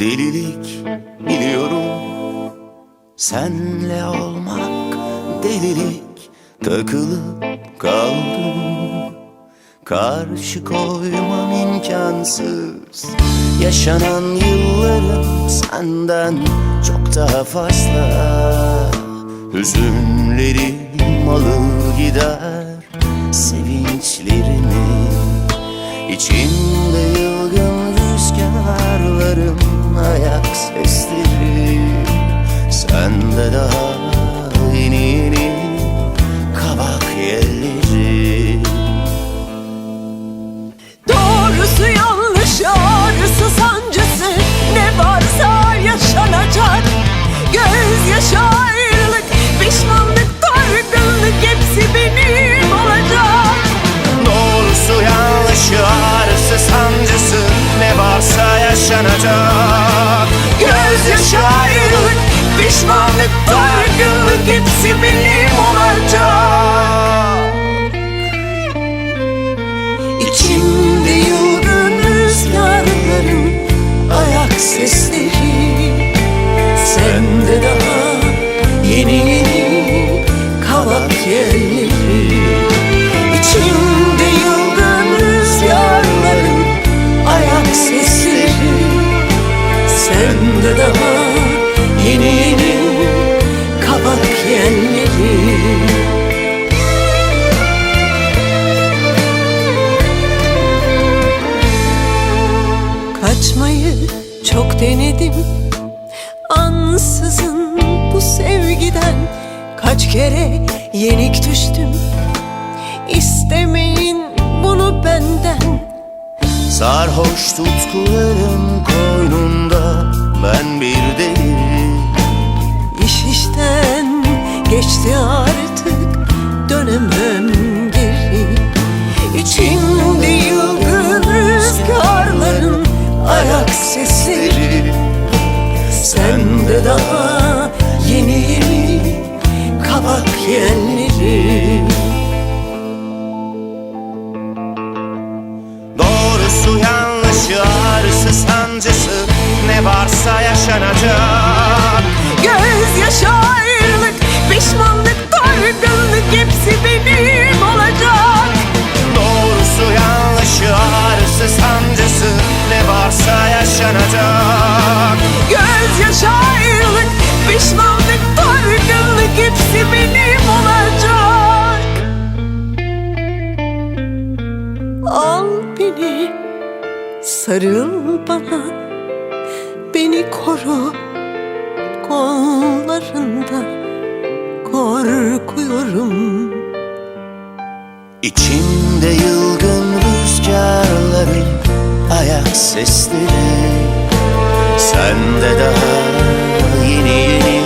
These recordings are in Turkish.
Delilik biliyorum. Senle olmak delilik. Takılıp kaldım Karşı koymam imkansız. Yaşanan yıllarım senden çok daha fazla. Hüzünlerim alır gider sevinçlerimi İçimde yaşanacak Gözyaşı ayrılık Pişmanlık dargınlık Hepsi benim olacak denedim. Ansızın bu sevgiden Kaç kere yenik düştüm. İstemeyin bunu benden. Sarhoş tutkuların koynunda ben bir deli İş işten geçti artık Dönemem kabak yelleri Doğrusu yanlışı ağrısı sancısı. Ne varsa yaşanacak. Gözyaşı ayrılık Sarıl bana Beni koru Kollarında. Korkuyorum. İçimde yılgın rüzgarların ayak sesleri. Sende daha yeni yeni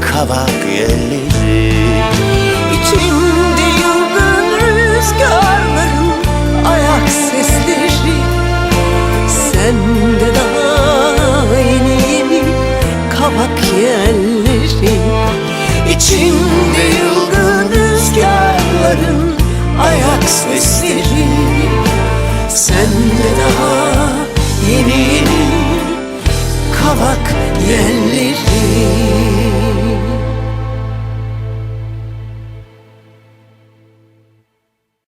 kabak yelleri ayak sesleri. Sende daha yeni yeni kavak yelleri